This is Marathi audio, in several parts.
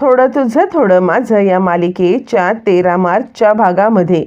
थोडं तुझं थोडं माझं या मालिकेच्या तेरा मार्चच्या भागामध्ये.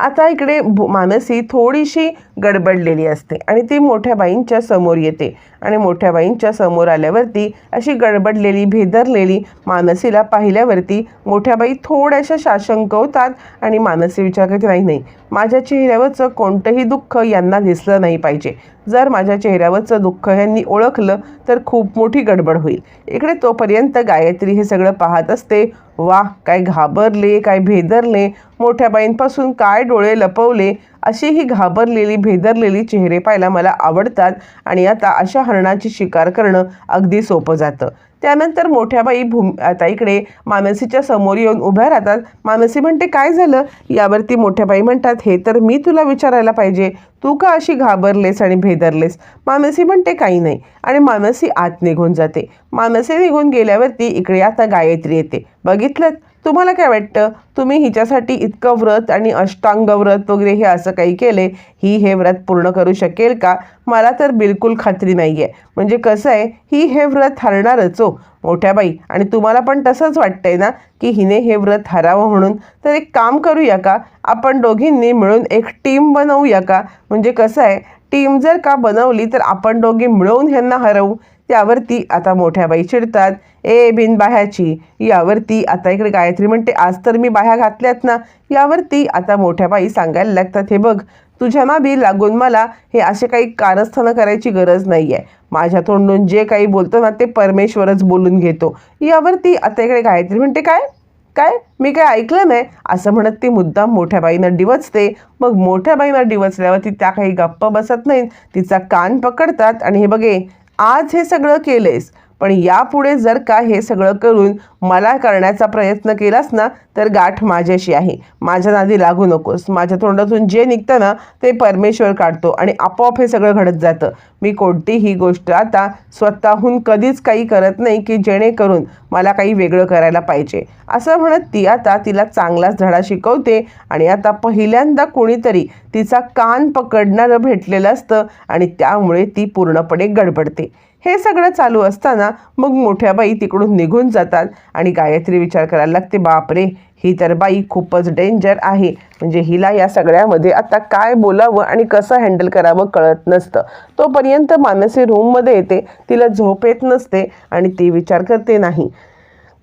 आता इकडे मानसी थोडीशी गडबडलेली असते आणि ती मोठ्या बाईंच्या समोर येते. आणि मोठ्या बाईंच्या समोर आल्यावरती अशी गडबडलेली भेदरलेली मानसीला पाहिल्यावरती मोठ्या बाई थोड्याशा शाशंकवतात आणि मानसी विचार करते नाही नाही माझ्या चेहऱ्यावरचं कोणतंही दुःख यांना दिसलं नाही पाहिजे. जर माझ्या चेहऱ्यावरचं दुःख यांनी ओळखलं तर खूप मोठी गडबड होईल. इकडे तोपर्यंत गायत्री हे सगळं पाहत असते. वा काय घाबरले काय भेदरले. मोठ्या बाईंपासून काय डोळे लपवले. अशी ही घाबरलेली भेदरलेली चेहरे पाहायला मला आवडतात आणि आता अशा हरणाची शिकार करणं अगदी सोपं जातं. त्यानंतर मोठ्या बाई भूम आता इकडे मानसीच्या समोर येऊन उभ्या राहतात. मानसी म्हणते काय झालं? यावरती मोठ्या बाई म्हणतात हे तर मी तुला विचारायला पाहिजे. तू का अशी घाबरलेस आणि भेदरलेस? मानसी म्हणते काही नाही. आणि मानसी आत निघून जाते. मानसी निघून गेल्यावरती इकडे आता गायत्री येते. बघितलं तुम्हाला काय वाटतं? तुम्ही हिच्यासाठी इतकं व्रत आणि अष्टांग व्रत वगैरे हे असं काही केले ही हे व्रत पूर्ण करू शकेल का? मला तर बिलकुल खात्री नाही आहे म्हणजे कसं आहे ही हे व्रत हरणारच हो मोठ्या बाई. आणि तुम्हाला पण तसंच वाटतंय ना की हिने हे व्रत हरावं म्हणून? तर एक काम करूया का? आपण दोघींनी मिळून एक टीम बनवूया का? म्हणजे कसं आहे टीम जर का बनवली तर आपण दोघी मिळवून ह्यांना हरवू. त्यावरती आता मोठ्या बाई चिडतात. ए बिन बाह्याची यावरती आता इकडे गायत्री म्हणते आज तर मी बाह्या घातल्यात ना. यावरती आता मोठ्या बाई सांगायला लागतात हे बघ तुझ्या माबी लागून मला हे असे काही कारस्थानं करायची गरज नाही आहे माझ्या तोंडून जे काही बोलतो ना ते परमेश्वरच बोलून घेतो. यावरती आता इकडे गायत्री म्हणते काय? काय? मी काय ऐकलं नाही? असं म्हणत ती मुद्दाम मोठ्या बाईनं डिवचते. मग मोठ्या बाईनं डिवचल्यावरती त्या काही गप्प बसत नाहीत. तिचा कान पकडतात आणि हे बघे आज हे सगळं केलेस पण यापुढे जर का हे सगळं करून मला करण्याचा प्रयत्न केलास ना तर गाठ माझ्याशी आहे. माझ्या नादी लागू नकोस. माझ्या तोंडातून जे निघतं ना ते परमेश्वर काढतो आणि आपोआप हे सगळं घडत जातं. मी कोणतीही गोष्ट आता स्वतःहून कधीच काही करत नाही की जेणेकरून मला काही वेगळं करायला पाहिजे. असं म्हणत ती आता तिला चांगलाच धडा शिकवते आणि आता पहिल्यांदा कोणीतरी तिचा कान पकडणारं भेटलेलं असतं आणि त्यामुळे ती पूर्णपणे गडबडते. हे सगळं चालू असताना मग मोठ्या बाई तिकडून निघून जातात आणि गायत्री विचार करायला लागते बापरे ही तर बाई खूपच डेंजर आहे. म्हणजे हिला या सगळ्यामध्ये आता काय बोलावं आणि कसं हँडल करावं कळत नसतं. तोपर्यंत मानसी रूममध्ये येते तिला झोप येत नसते आणि ती विचार करते नाही.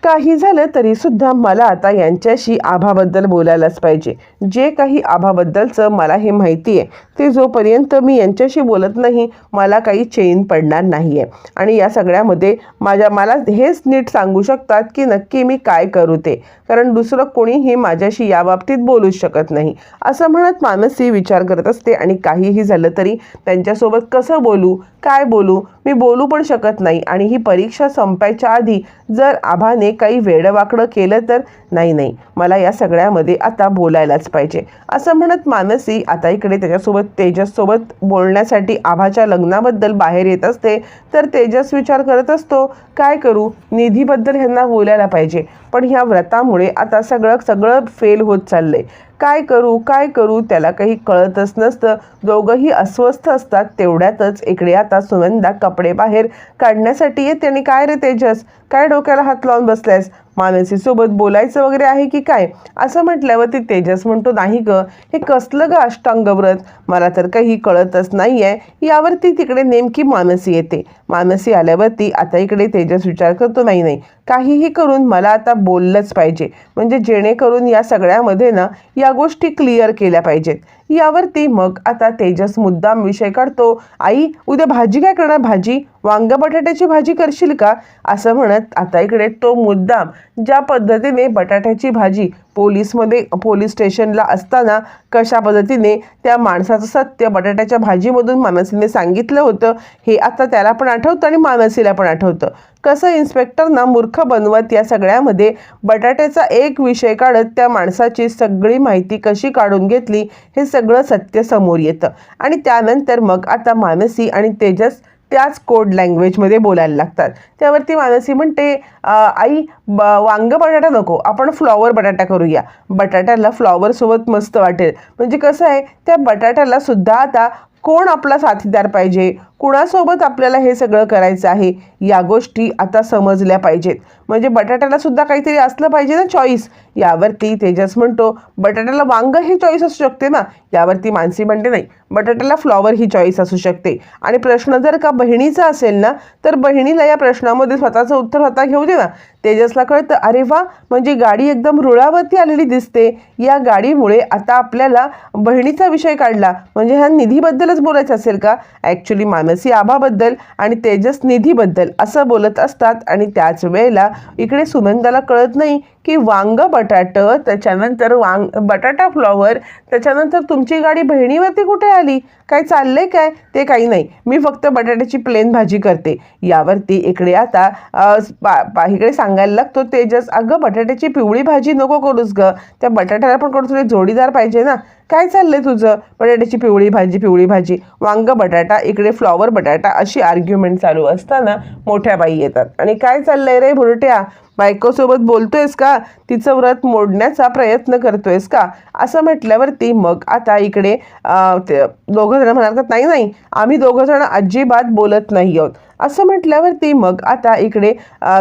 काही झालं तरी सुद्धा मला आता यांच्याशी आभाबद्दल बोलायलाच पाहिजे. जे काही आभाबद्दलचं मला हे माहिती आहे ते जोपर्यंत मी यांच्याशी बोलत नाही मला काही चेन पडणार नाही आहे आणि या सगळ्यामध्ये माझ्या मला हेच नीट सांगू शकतात की नक्की मी काय करू ते. कारण दुसरं कोणीही माझ्याशी याबाबतीत बोलूच शकत नाही. असं म्हणत मानसी विचार करत असते आणि काहीही झालं तरी त्यांच्यासोबत कसं बोलू काय बोलू मी बोलू पण शकत नाही आणि ही परीक्षा संपायच्या आधी जर आभाने काही वेडवाकडं केलं तर नाही नाही. मला या सगळ्यामध्ये आता बोलायलाच पाहिजे. असं म्हणत मानसी आता इकडे त्याच्यासोबत तेजससोबत बोलण्यासाठी आभाच्या लग्नाबद्दल बाहेर येत असते. तर तेजस विचार करत असतो काय करू? निधीबद्दल ह्यांना बोलायला पाहिजे. पण ह्या व्रतामुळे आता सगळं सगळं फेल होत चाललंय. काय करू काय करू त्याला काही कळतच नसतं. दोघंही अस्वस्थ असतात तेवढ्यातच इकडे आता सुनंदा कपडे बाहेर काढण्यासाठी येते आणि काय रे तेजस? काय डोक्याला हात लावून बसलायस? मानसीसोबत बोलायचं वगैरे आहे की काय? असं म्हटल्यावरती तेजस म्हणतो नाही ग हे कसलं ग अष्टांगव्रत मला तर काही कळतच नाही आहे यावरती तिकडे नेमकी मानसी येते. मानसी आल्यावरती आता इकडे तेजस विचार करतो नाही नाही काहीही करून मला आता बोललंच पाहिजे. म्हणजे जेणेकरून या सगळ्यामध्ये ना या गोष्टी क्लिअर केल्या पाहिजेत. यावरती मग आता तेजस मुद्दाम विषय काढतो. आई उद्या भाजी काय करणार भाजी? वांग बटाट्याची भाजी करशील का? असं म्हणत आता इकडे तो मुद्दाम ज्या पद्धतीने बटाट्याची भाजी पोलीसमध्ये पोलीस स्टेशनला असताना कशा पद्धतीने त्या माणसाचं सत्य बटाट्याच्या भाजीमधून मानसीने सांगितलं होतं हे आता त्याला पण आठवतं आणि मानसीला पण आठवतं. कसं इन्स्पेक्टरना मूर्ख बनवत या सगळ्यामध्ये बटाट्याचा एक विषय काढत त्या माणसाची सगळी माहिती कशी काढून घेतली हे सगळं सत्य समोर येतं. आणि त्यानंतर मग आता मानसी आणि तेजस त्याच कोड लँग्वेजमध्ये बोलायला लागतात. त्यावरती मानसी म्हणते आई ब वांग बटाटा नको आपण फ्लॉवर बटाटा करूया. बटाट्याला फ्लॉवरसोबत मस्त वाटेल. म्हणजे कसं आहे त्या बटाट्याला सुद्धा आता कोण आपला साथीदार पाहिजे? कुणासोबत आपल्याला हे सगळं करायचं आहे या गोष्टी आता समजल्या पाहिजेत. म्हणजे बटाट्याला सुद्धा काहीतरी असलं पाहिजे ना चॉईस यावरती तेजस म्हणतो बटाट्याला वांग ही चॉईस असू शकते ना? यावरती मानसी म्हणते नाही बटाट्याला फ्लॉवर ही चॉईस असू शकते. आणि प्रश्न जर का बहिणीचा असेल ना तर बहिणीला या प्रश्नामध्ये स्वतःचं उत्तर स्वतः घेऊ दे ना. तेजसला कळतं अरे वा म्हणजे गाडी एकदम रुळावरती आलेली दिसते. या गाडीमुळे आता आपल्याला बहिणीचा विषय काढला. म्हणजे ह्या निधीबद्दलच बोलायचं असेल का? ॲक्च्युली मानसी आभाबद्दल आणि तेजस निधीबद्दल असं बोलत असतात आणि त्याच वेळेला इकडे सुनंदाला कळत नाही की वांग बटाटं त्याच्यानंतर वांग बटाटा फ्लॉवर त्याच्यानंतर तुमची गाडी बहिणीवरती कुठे आली? काय चाललंय काय? ते काही नाही. मी फक्त बटाट्याची प्लेन भाजी करते. यावरती इकडे आता पा- इकडे सांगायला लागतो तेजस अगं बटाट्याची पिवळी भाजी नको करूस ग. त्या बटाट्याला पण कोण तुला जोडीदार पाहिजे ना. काय चाललंय तुझं? बटाट्याची पिवळी भाजी पिवळी भाजी. वांग बटाटा इकडे फ्लॉवर बटाटा अशी आर्ग्युमेंट चालू असताना मोठ्या बाई येतात. आणि काय चाललंय रे भुरट्या बायकोसोबत बोलतोयस का? तिचं व्रत मोडण्याचा प्रयत्न करतोयस का? असं म्हटल्यावरती मग आता इकडे ते दोघं जण म्हणाल नाही नाही आम्ही दोघं जण अजिबात बोलत नाही आहोत. असं म्हटल्यावरती मग आता इकडे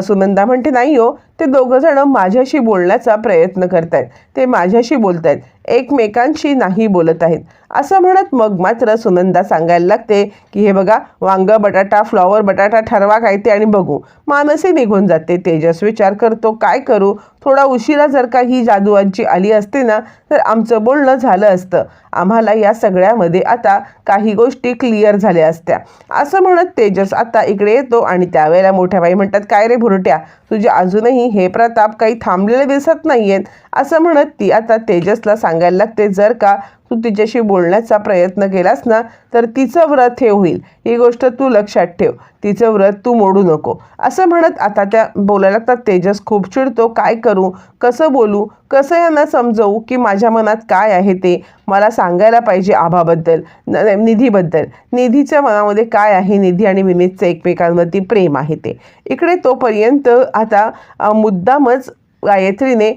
सुनंदा म्हणते नाही हो ते दोघं जण माझ्याशी बोलण्याचा प्रयत्न करत आहेत ते माझ्याशी बोलत आहेत एकमेकांशी नाही बोलत आहेत. असं म्हणत मग मात्र सुनंदा सांगायला लागते की हे बघा वांग बटाटा फ्लॉवर बटाटा ठरवा काय ते आणि बघू. मानसी निघून जाते. तेजस विचार करतो काय करू? थोडा उशिरा जर का ही जादूआजी आली असते ना तर आमचं बोलणं झालं असतं. आम्हाला या सगळ्यामध्ये आता काही गोष्टी क्लिअर झाल्या असत्या. असं म्हणत तेजस आता इकडे येतो आणि त्यावेळेला मोठ्या बाई म्हणतात काय रे भुरट्या तुझे अजूनही हे प्रताप काही थांबलेले दिसत नाही आहेत असं म्हणत ती आता तेजसला सांगायला लागते जर का तू तिच्याशी बोलण्याचा प्रयत्न केलास ना तर तिचं व्रत हे होईल. ही गोष्ट तू लक्षात ठेव. तिचं व्रत तू मोडू नको. असं म्हणत आता त्या बोलायला लागतात तेजस खूप चिडतो. काय करू? कसं बोलू? कसं यांना समजवू की माझ्या मनात काय आहे ते? मला सांगायला पाहिजे आभाबद्दल न- निधीबद्दल. निधीच्या मनामध्ये काय आहे? निधी आणि विनीतचं एकमेकांवरती प्रेम आहे ते. इकडे तोपर्यंत आता मुद्दामच गायत्रीने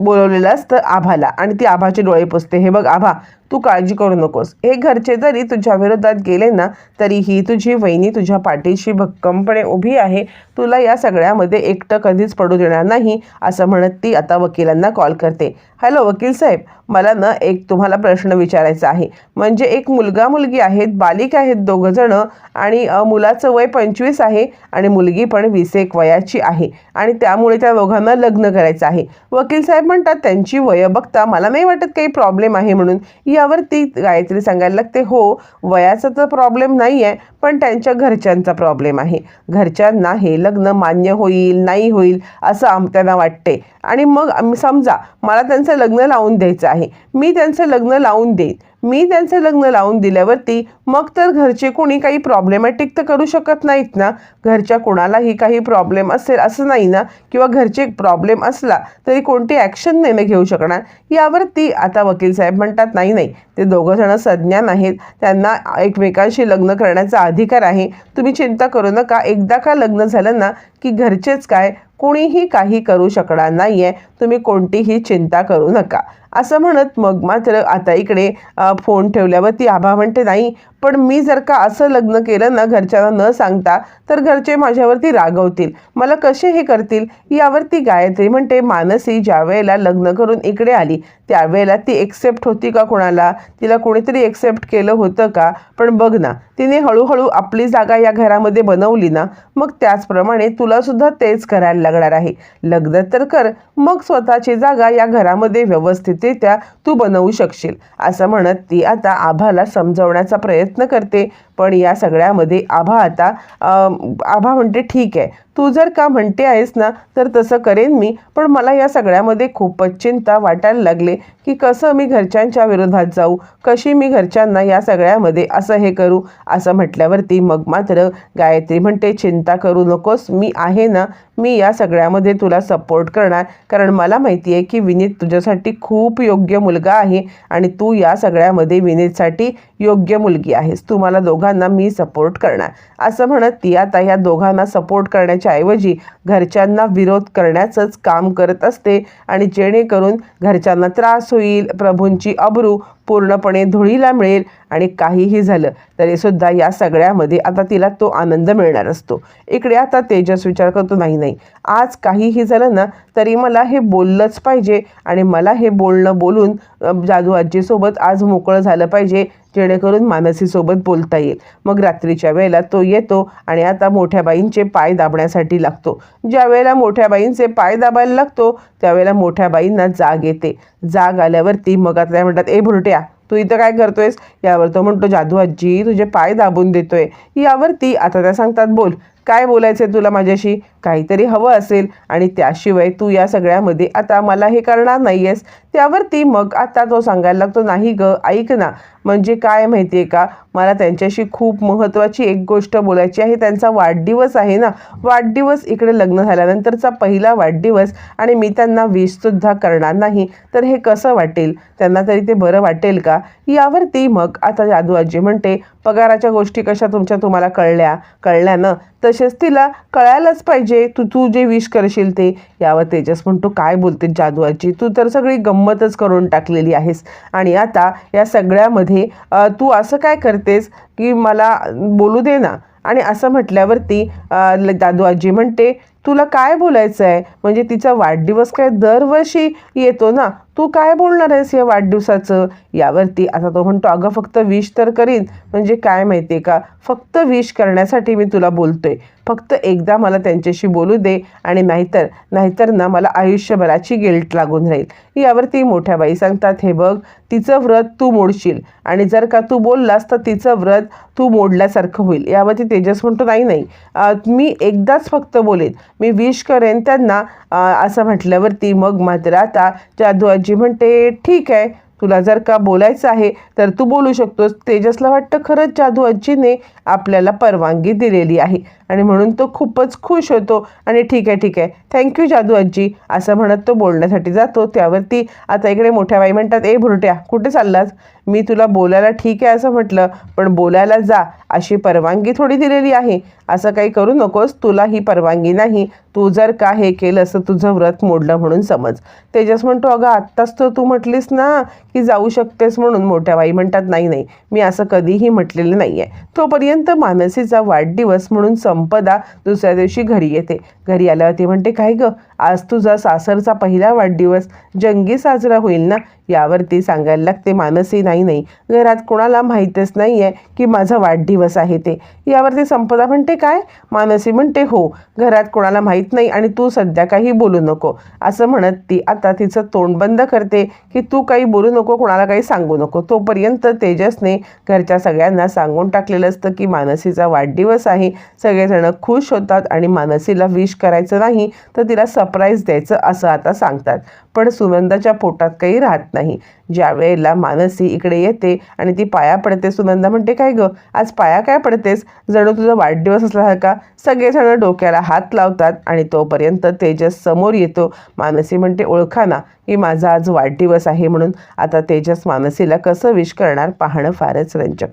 बोलवलेलं असतं आभाला. आणि ती आभाचे डोळे पुसते. हे बघ आभा तू काळजी करू नकोस. हे घरचे जरी तुझ्या विरोधात गेले ना तरीही तुझी वहिनी तुझ्या पाठीशी भक्कमपणे उभी आहे. तुला या सगळ्यामध्ये एकटं कधीच पडू देणार नाही असं म्हणत ती आता वकिलांना कॉल करते. हॅलो वकील साहेब मला ना एक तुम्हाला प्रश्न विचारायचा आहे. म्हणजे एक मुलगा मुलगी आहेत बालिक आहेत दोघं जणं आणि मुलाचं वय पंचवीस आहे आणि मुलगी पण वीस एक वयाची आहे आणि त्यामुळे त्या दोघांना लग्न करायचं आहे. वकील साहेब म्हणतात त्यांची वय बघता मला नाही वाटत काही प्रॉब्लेम आहे म्हणून. यावरती गायत्री सांगायला लागते हो वयाचा तर प्रॉब्लेम नाही आहे पण त्यांच्या घरच्यांचा प्रॉब्लेम आहे. घरच्यांना हे लग्न मान्य होईल नाही होईल असं आम त्यांना वाटते. आणि मग समजा मला त्यांचं लग्न लावून द्यायचं आहे. मी त्यांचं लग्न लावून देईन. मी त्यांचं लग्न लावून दिल्यावरती मग तर घरचे कोणी काही प्रॉब्लेमॅटिक तर करू शकत नाहीत ना. घरच्या कोणालाही काही प्रॉब्लेम असेल असं नाही ना. किंवा घरचे प्रॉब्लेम असला तरी कोणती ॲक्शन नाही घेऊ शकणार. यावरती आता वकील साहेब म्हणतात नाही नाही ते दोघंजणं सज्ञान आहेत. त्यांना एकमेकांशी लग्न करण्याचा अधिकार आहे. तुम्ही चिंता करू नका. एकदा का लग्न झालं ना की घरचेच काय? कोणीही काही करू शकणार नाही आहे तुम्ही कोणतीही चिंता करू नका. असं म्हणत मग मात्र आता इकडे फोन फोन ठेवल्यावरती आभा म्हणते नाही पण मी जर का असं लग्न केलं ना घरच्यांना न सांगता तर घरचे माझ्यावरती रागवतील. मला कसे हे करतील? यावरती गायत्री म्हणते मानसी ज्या वेळेला लग्न करून इकडे आली त्यावेळेला ती एक्सेप्ट होती का कोणाला? तिला कोणीतरी एक्सेप्ट केलं होतं का? पण बघ ना तिने हळूहळू आपली जागा या घरामध्ये बनवली ना मग त्याचप्रमाणे तुलासुद्धा तेच करायला लागणार आहे. लग्न तर कर मग स्वतःची जागा या घरामध्ये व्यवस्थित व्यवस्थितरित्या तू बनवू शकशील. असं म्हणत ती आता आभाला समजवण्याचा प्रयत्न करते. पण या सगळ्यामध्ये आभा आता आभा म्हणते ठीक आहे. तू जर का म्हणते आहेस ना तर तसं करेन मी. पण मला या सगळ्यामध्ये खूपच चिंता वाटायला लागले की कसं मी घरच्यांच्या विरोधात जाऊ कशी मी घरच्यांना या सगळ्यामध्ये असं हे करू असं म्हटल्यावरती मग मात्र गायत्री म्हणते चिंता करू नकोस मी आहे ना मी या सगळ्यामध्ये तुला सपोर्ट करणार. कारण मला माहिती आहे की विनीत तुझ्यासाठी खूप योग्य मुलगा आहे आणि तू या सगळ्यामध्ये विनीतसाठी योग्य मुलगी आहेस. तू मला दोघांना दोघांना मी सपोर्ट करणार. असं म्हणत ती आता या दोघांना सपोर्ट करण्याच्या ऐवजी घरच्यांना विरोध करण्याचंच काम करत असते आणि जेणेकरून घरच्यांना त्रास होईल प्रभूंची अब्रू पूर्णपणे धुळीला मिळेल आणि काहीही झालं तरीसुद्धा या सगळ्यामध्ये आता तिला तो आनंद मिळणार असतो. इकडे आता तेजस विचार करतो नाही नाही आज काहीही झालं ना तरी मला हे बोललंच पाहिजे आणि मला हे बोलणं बोलून जादू आजीसोबत आज मोकळं झालं पाहिजे जेणेकरून मानसीसोबत बोलता येईल. मग रात्रीच्या वेळेला तो येतो आणि आता मोठ्या बाईंचे पाय दाबण्यासाठी लागतो. ज्या वेळेला मोठ्या बाईंचे पाय दाबायला लागतो त्यावेळेला मोठ्या बाईंना जाग येते. जाग आल्यावरती मग आता म्हणतात ए भुरट्या तू इथं काय करतोयस? यावर तो म्हणतो जादू आजी तुझे पाय दाबून देतोय. यावरती आता त्या सांगतात बोल. काय बोलायचं आहे तुला माझ्याशी? काहीतरी हवं असेल. आणि त्याशिवाय तू या सगळ्यामध्ये आता मला हे करणार नाही आहेस त्यावरती मग आता तो सांगायला लागतो नाही ग ऐक ना. म्हणजे काय माहिती आहे का? मला त्यांच्याशी खूप महत्त्वाची एक गोष्ट बोलायची आहे. त्यांचा वाढदिवस आहे ना. वाढदिवस इकडे लग्न झाल्यानंतरचा पहिला वाढदिवस आणि मी त्यांना वीजसुद्धा करणार नाही. तर हे कसं वाटेल? त्यांना तरी ते बरं वाटेल का? यावरती मग आता जादू आजी म्हणते पगाराच्या गोष्टी कशा तुमच्या तुम्हाला कळल्या? कळल्या ना? तसेच तिला कळायलाच पाहिजे. तू तू जे विश करशील ते. यावर तेजस म्हणतो काय बोलते जादूआजी तू तर सगळी गंमतच करून टाकलेली आहेस. आणि आता या सगळ्यामध्ये तू असं काय करतेस की मला बोलू दे ना? आणि असं म्हटल्यावरती ल- दादू आजी म्हणते तुला काय बोलायचं आहे म्हणजे तिचा वाढदिवस काय दरवर्षी येतो ना? तू काय बोलणार आहेस या वाढदिवसाचं? यावरती आता तो म्हणतो अगं फक्त विश तर करीन. म्हणजे काय माहिती आहे का? फक्त विश करण्यासाठी मी तुला बोलतोय. फक्त एकदा मला त्यांच्याशी बोलू दे आणि नाहीतर नाहीतर ना मला आयुष्यभराची गिल्ट लागून राहील. यावरती मोठ्या बाई सांगतात हे बघ तिचं व्रत तू मोडशील. आणि जर का तू बोललास तर तिचं व्रत तू मोडल्यासारखं होईल. यावरती तेजस म्हणतो नाही नाही. मी एकदाच फक्त बोलेन. मी विश करेन त्यांना. असं म्हटल्यावरती मग मात्र आता जादू आजी म्हणते ठीक आहे तुला जर का बोलायचं आहे तर तू बोलू शकतोस. तेजसला वाटतं खरंच जादू आजीने आपल्याला परवानगी दिलेली आहे. आणि म्हणून तो खूपच खुश होतो. आणि ठीक आहे ठीक आहे. थँक्यू जादू आजी. असं म्हणत तो बोलण्यासाठी जातो. त्यावरती आता इकडे मोठ्या बाई म्हणतात ए भुरट्या कुठे चाललास? मी तुला बोलायला ठीक आहे असं म्हटलं. पण बोलायला जा. अशी परवानगी थोडी दिलेली आहे. असं काही करू नकोस. तुला ही परवानगी नाही. तू जर का हे केलं असं तुझं व्रत मोडलं म्हणून समज. तेजस म्हणतो अगं आत्ताच तर तू म्हटलीस ना की जाऊ शकतेस म्हणून. मोठ्या बाई म्हणतात नाही नाही. मी असं कधीही म्हटलेलं नाही आहे तोपर्यंत मानसीचा वाढदिवस म्हणून सम संपदा दुसऱ्या दिवशी घरी येते. घरी आल्यावर ती म्हणते काय गं? आज तुझा सासरचा पहिला वाढदिवस. जंगी साजरा होईल ना? यावरती सांगायला लागते मानसी नाही नाही. घरात कोणाला माहीतच नाही आहे की माझा वाढदिवस आहे ते. यावरती संपदा म्हणते काय? मानसी म्हणते हो. घरात कोणाला माहीत नाही आणि तू सध्या काही बोलू नको. असं म्हणत ती आता तिचं तोंड बंद करते की तू काही बोलू नको कोणाला काही सांगू नको. तोपर्यंत तेजसने घरच्या सगळ्यांना सांगून टाकलेलं असतं की मानसीचा वाढदिवस आहे. सगळेजण खुश होतात आणि मानसीला विश करायचं नाही तर तिला सरप्राईज द्यायचं असं आता सांगतात. पण सुनंदाच्या पोटात काही राहत नाही. ज्या वेळेला मानसी इकडे येते आणि ती पाया पडते सुनंदा म्हणते काय गं? आज पाया काय पडतेस? जणू तुझा वाढदिवस असल्यासारखा सगळेजण डोक्याला हात लावतात आणि तोपर्यंत तेजस समोर येतो. मानसी म्हणते ओळखा ना की माझा आज वाढदिवस आहे म्हणून. आता तेजस मानसीला कसं विश करणार पाहणं फारच रंजक.